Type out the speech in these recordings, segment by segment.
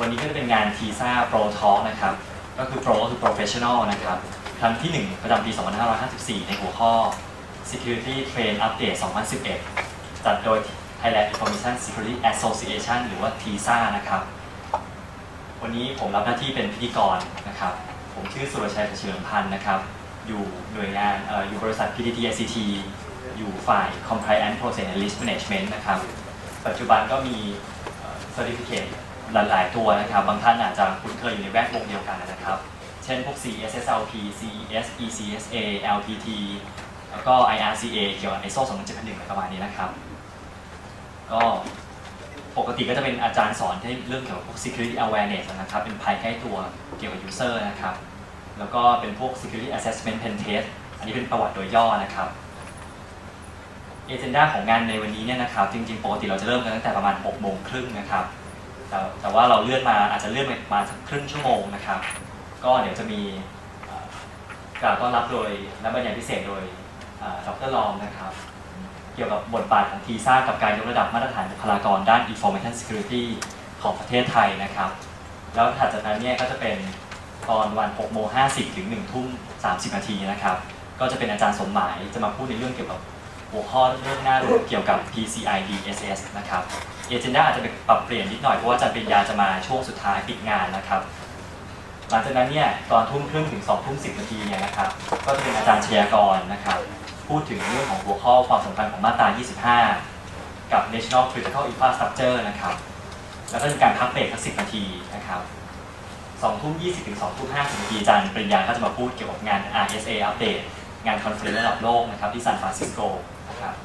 วันนี้ก็จะเป็นงาน TISA Pro Talk นะครับ ก็คือ Pro ก็คือ Professional นะครับ ครั้งที่ 1 ประจำปี 2554 ในหัวข้อ Security Trend Update 2011 จัดโดย Thailand Information Security Association หรือว่า TISA นะครับ วันนี้ผมรับหน้าที่เป็นพิธีกรนะครับ ผมชื่อสุรชัยเฉลิมพันธ์นะครับ อยู่หน่วยงานออยู่บริษัท PTT ICT อยู่ฝ่าย Compliance Process and Risk Management นะครับ ปัจจุบันก็มี Certificate หลาย ๆ ตัวนะครับ บางท่านอาจจะคุ้นเคยอยู่ในแวดวงเดียวกันนะครับ เช่นพวก CSSLP CES ECSA LPT แล้วก็ IRCA เกี่ยวกับ ISO 27001ประมาณนี้นะครับ ก็ปกติก็จะเป็นอาจารย์สอนที่เรื่องเกี่ยวกับพวก security awareness นะครับ เป็นภัยใกล้ตัวเกี่ยวกับ user นะครับ แล้วก็เป็นพวก security assessment pen test อันนี้เป็นประวัติโดยย่อนะครับเอเจนดาของงานในวันนี้เนี่ยนะครับ จริงๆ ปกติเราจะเริ่มกันตั้งแต่ประมาณ6โมงครึ่งนะครับ แต่แต่ว่าเราเลื่อนมาอาจจะเลื่อนมาสักครึ่งชั่วโมงนะครับ ก็เดี๋ยวจะมีกล่าวต้อนรับโดยและบรรยายพิเศษโดยดรลอมนะครับ เกี่ยวกับบทบาทของทีซ่ากับการยกระดับมาตรฐานบุคลากรด้าน Information Security ของประเทศไทยนะครับ แล้วถัดจากนั้นเนี่ยก็จะเป็นตอนวัน6โมง50 ถึง 1 ทุ่ม 30 นาทีนะครับ ก็จะเป็นอาจารย์สมหมายจะมาพูดในเรื่องเกี่ยวกับ หัวข้อเรื่องหน้ารู้เกี่ยวกับ PCI DSS นะครับเอเจนดาอาจจะเป็นปรับเปลี่ยนนิดหน่อยเพราะว่าอาจารย์ปริญญาจะมาช่วงสุดท้ายปิดงานนะครับ หลังจากนั้นเนี่ยตอนทุ่มครึ่งถึง2ทุ่ม10นาทีเนี่ยนะครับก็จะเป็นอาจารย์ชยากรนะครับพูดถึงเรื่องของหัวข้อความสำคัญของมาตรา 25 กับ National Critical Infrastructure นะครับแล้วก็มีการพักเบรกสัก10นาทีนะครับ2ทุ่ม20ถึง2ทุ่ม50นาทีอาจารย์ปริญญาก็จะมาพูดเกี่ยวกับงาน RSA Update งานคอนเฟอเรนซ์ระดับโลกนะครับที่ซานฟรานซิสโก นะครับ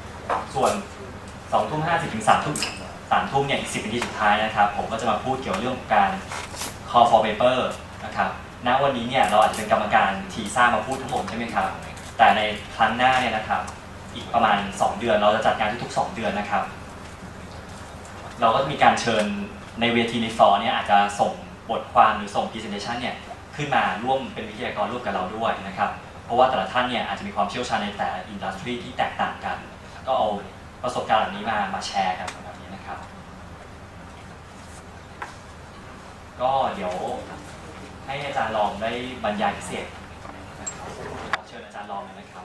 ส่วน2ทุ่ม50ถึง3ทุ่ม3ทุ่มเนี่ยอีก10นาทีสุดท้ายนะครับ ผมก็จะมาพูดเกี่ยวกับเรื่องการ call for paper นะครับณวันนี้เนี่ยเราอาจจะเป็นกรรมการทีซ่ามาพูดทั้งหมดใช่ไหมครับ แต่ในครั้งหน้าเนี่ยนะครับ อีกประมาณ 2 เดือนเราจะจัดงานทุกๆ 2 เดือนนะครับ เราก็จะมีการเชิญในเวทีในฟอร์เนี่ยอาจจะส่งบทความหรือส่ง presentation เนี่ยขึ้นมาร่วมเป็นวิทยากรร่วมกับเราด้วยนะครับ เพราะว่าแต่ละท่านเนี่ยอาจจะมีความเชี่ยวชาญในแต่ละอินดัสทรีที่แตกต่างกัน ก็เอาประสบการณ์เหล่านี้มามาแชร์กันแบบนี้นะครับ ก็เดี๋ยวให้อาจารย์ลองได้บรรยายพิเศษขอเชิญอาจารย์ลองเลยนะครับ